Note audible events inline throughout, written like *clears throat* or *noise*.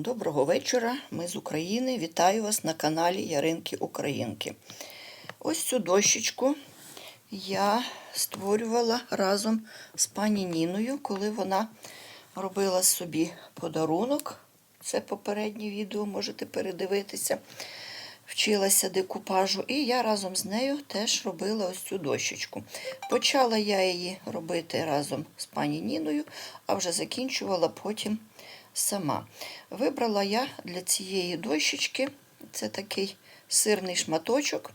Доброго вечора, ми з України. Вітаю вас на каналі Яринки Українки. Ось цю дощечку я створювала разом з пані Ніною, коли вона робила собі подарунок. Це попереднє відео, можете передивитися. Вчилася декупажу, і я разом з нею теж робила ось цю дощечку. Почала я її робити разом з пані Ніною, а вже закінчувала потім сама. Вибрала я для цієї дощечки, це такий сирний шматочок,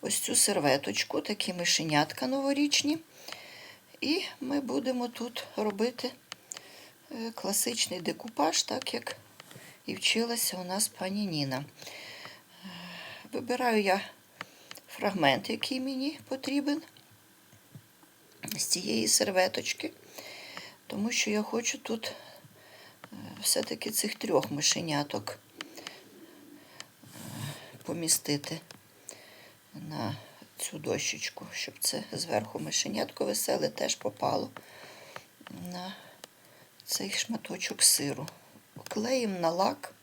ось цю серветочку, такі мишенятка новорічні. І ми будемо тут робити е, класичний декупаж, так як і вчилася у нас пані Ніна. Вибираю я фрагмент, який мені потрібен з цієї серветочки, тому що я хочу тут е, все-таки цих трьох мишеняток е, помістити на цю дощечку, щоб це зверху мишенятко веселе теж попало на цей шматочок сиру. Клеїмо на лак.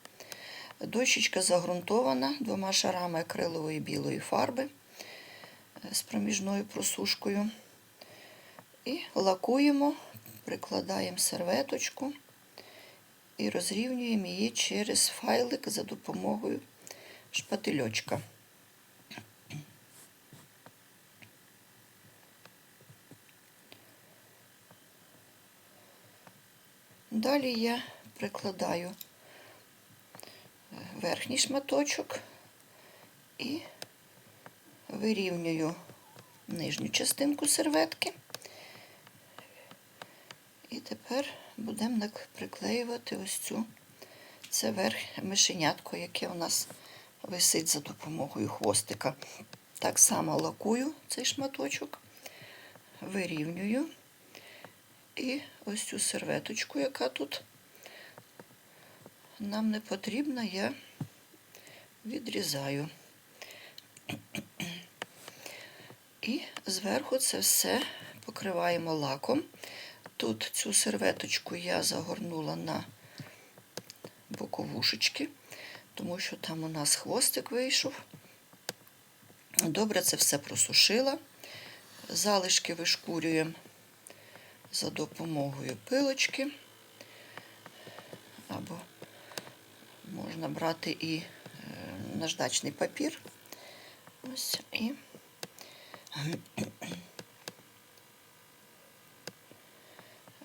Дощечка загрунтована двома шарами акрилової білої фарби е, з проміжною просушкою. І лакуємо, прикладаємо серветочку і розрівнюємо її через файлик за допомогою шпательочка. Далі я прикладаю верхній шматочок і вирівнюю нижню частинку серветки. І тепер будемо приклеювати ось цю це верх мишенятко, яке у нас висить за допомогою хвостика. Так само лакую цей шматочок, вирівнюю і ось цю серветочку, яка тут нам не потрібна, я відрізаю. І зверху це все покриваємо лаком. Тут цю серветочку я загорнула на боковушечки, тому що там у нас хвостик вийшов. Добре це все просушила. Залишки вишкурюємо за допомогою пилочки. Або можна брати і е, наждачний папір. Ось і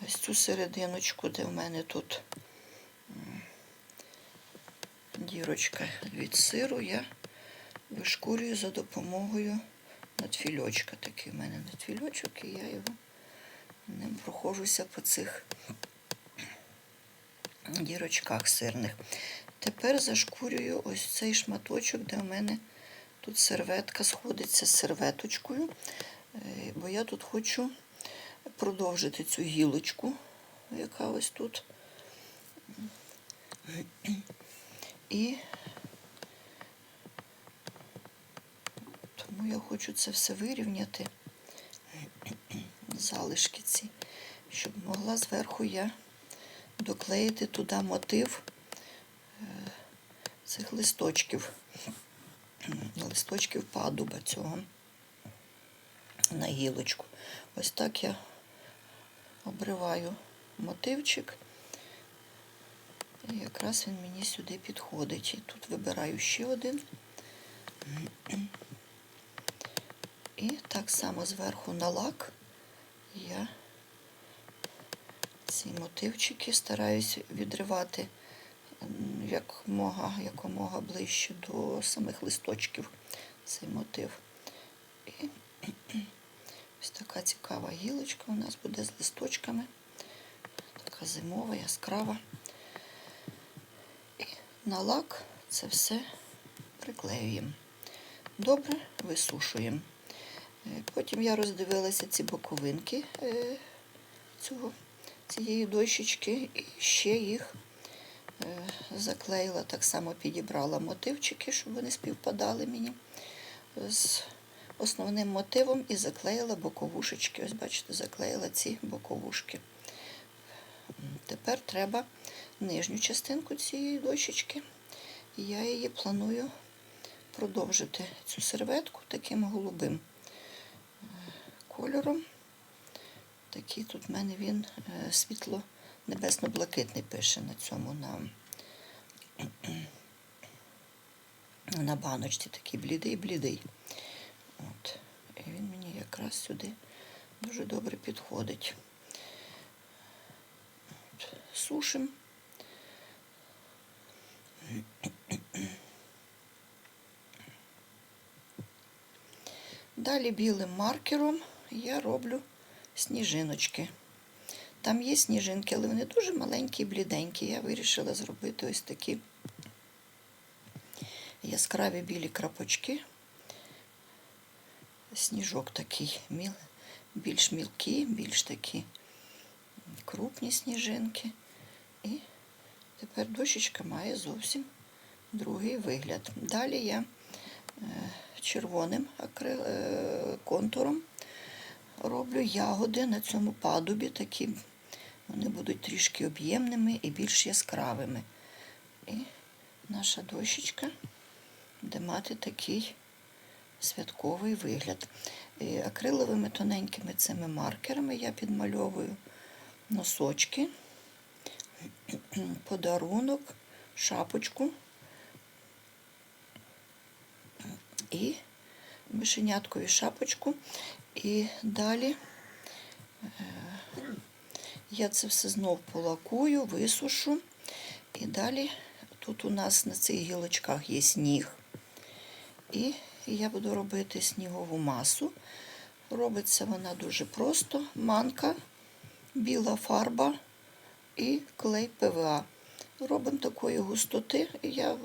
ось цю серединочку, де в мене тут дірочка від сиру, я вишкурюю за допомогою надфільочка. Такий в мене надфільочок, і я його ним проходжуся по цих дірочках сирних. Тепер зашкурюю ось цей шматочок, де в мене тут серветка сходиться з серветочкою, е, бо я тут хочу продовжити цю гілочку, яка ось тут. І тому я хочу це все вирівняти, залишки ці, щоб могла зверху я доклеїти туди мотив е, цих листочків, листочків падуба цього на гілочку. Ось так я обриваю мотивчик, і якраз він мені сюди підходить. І тут вибираю ще один. І так само зверху на лак я ці мотивчики стараюся відривати якомога, якомога ближче до самих листочків цей мотив. І ось така цікава гілочка у нас буде з листочками. Така зимова, яскрава. І на лак це все приклеюємо. Добре висушуємо. Потім я роздивилася ці боковинки е, цього цієї дощечки і ще їх е, заклеїла, так само підібрала мотивчики, щоб вони співпадали мені з основним мотивом і заклеїла боковушечки. Ось, бачите, заклеїла ці боковушки. Тепер треба нижню частинку цієї дощечки. Я її планую продовжити цю серветку таким голубим е, кольором. Такий тут в мене він е, світло небесно-блакитний пише на цьому на, на баночці. Такий блідий-блідий. От. І він мені якраз сюди дуже добре підходить. От. Сушим. Далі білим маркером я роблю сніжиночки. Там є сніжинки, але вони дуже маленькі і бліденькі. Я вирішила зробити ось такі яскраві білі крапочки. Сніжок такий, більш мілкі, більш такі крупні сніжинки. І тепер дощечка має зовсім другий вигляд. Далі я е, червоним е, контуром роблю ягоди на цьому падубі. Такі вони будуть трішки об'ємними і більш яскравими. І наша дощечка буде мати такий святковий вигляд. І акриловими тоненькими цими маркерами я підмальовую носочки, *clears throat* подарунок, шапочку і мишеняткові шапочку. І далі е, я це все знов полакую, висушу. І далі тут у нас на цих гілочках є сніг. І я буду робити снігову масу. Робиться вона дуже просто. Манка, біла фарба і клей ПВА. Робимо такої густоти. Я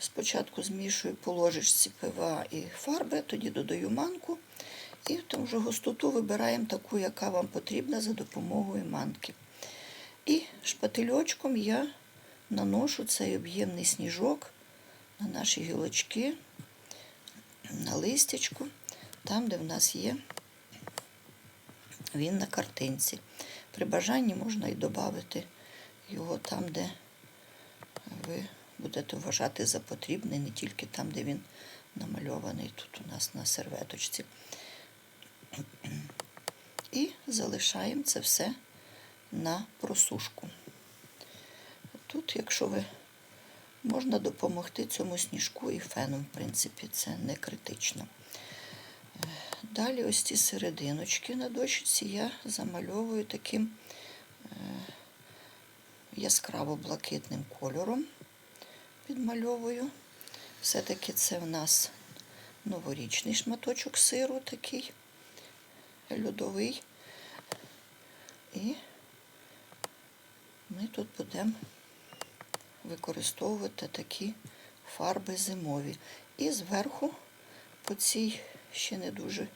спочатку змішую по ложечці ПВА і фарби, тоді додаю манку. І там вже густоту вибираємо таку, яка вам потрібна за допомогою манки. І шпательочком я наношу цей об'ємний сніжок на наші гілочки, на листячку, там, де в нас є він на картинці. При бажанні можна і додати його там, де ви будете вважати за потрібне, не тільки там, де він намальований тут у нас на серветочці. І залишаємо це все на просушку. Тут, якщо ви можна допомогти цьому сніжку і феном, в принципі, це не критично. Е, Далі ось ці серединочки на дощці я замальовую таким е, яскраво-блакитним кольором. Підмальовую. Все-таки це в нас новорічний шматочок сиру такий льодовий. І ми тут будемо використовувати такі фарби зимові. І зверху по цій ще не дуже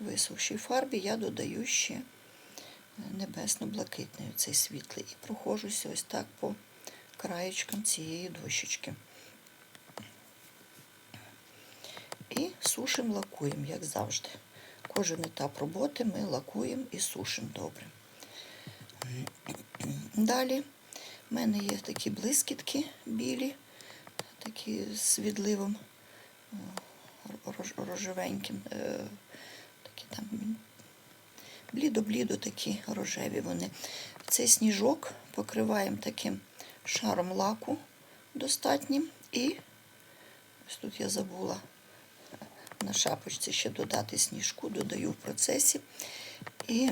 висохшій фарбі я додаю ще небесно-блакитний цей світлий. І проходжуся ось так по краєчкам цієї дощечки. І сушимо, лакуємо, як завжди. Кожен етап роботи ми лакуємо і сушимо добре. Далі в мене є такі блискітки білі, такі е, рожевеньким, е, такі там блідо-блідо такі рожеві вони. Цей сніжок покриваємо таким шаром лаку достатнім. І ось тут я забула на шапочці ще додати сніжку, додаю в процесі. І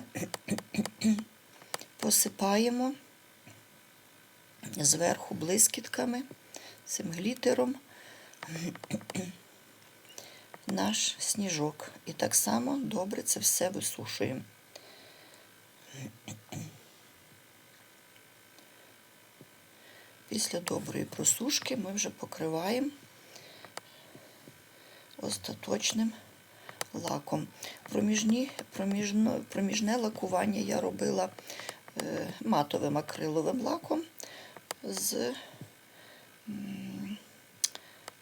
*clears throat* посипаємо зверху блискітками, цим глітером наш сніжок. І так само добре це все висушуємо. Після доброї просушки ми вже покриваємо остаточним лаком. Проміжні, проміжно, проміжне лакування я робила е, матовим акриловим лаком з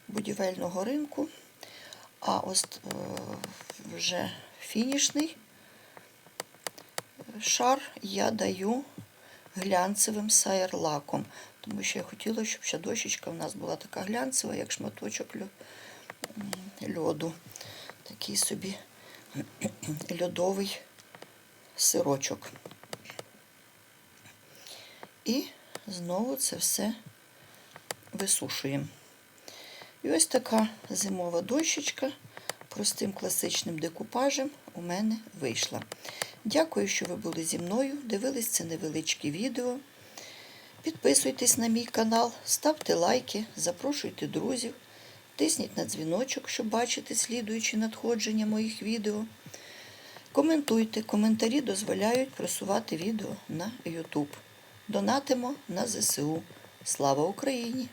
будівельного ринку. А ось е, вже фінішний шар я даю глянцевим сайерлаком. Тому що я хотіла, щоб ще дощечка в нас була така глянцева, як шматочок льоду. Такий собі *clears throat* льодовий сирочок. І знову це все висушуємо. І ось така зимова дощечка простим класичним декупажем у мене вийшла. Дякую, що ви були зі мною, дивились це невеличке відео. Підписуйтесь на мій канал, ставте лайки, запрошуйте друзів, тисніть на дзвіночок, щоб бачити слідуючі надходження моїх відео. Коментуйте, коментарі дозволяють просувати відео на YouTube. Донатимо на ЗСУ. Слава Україні!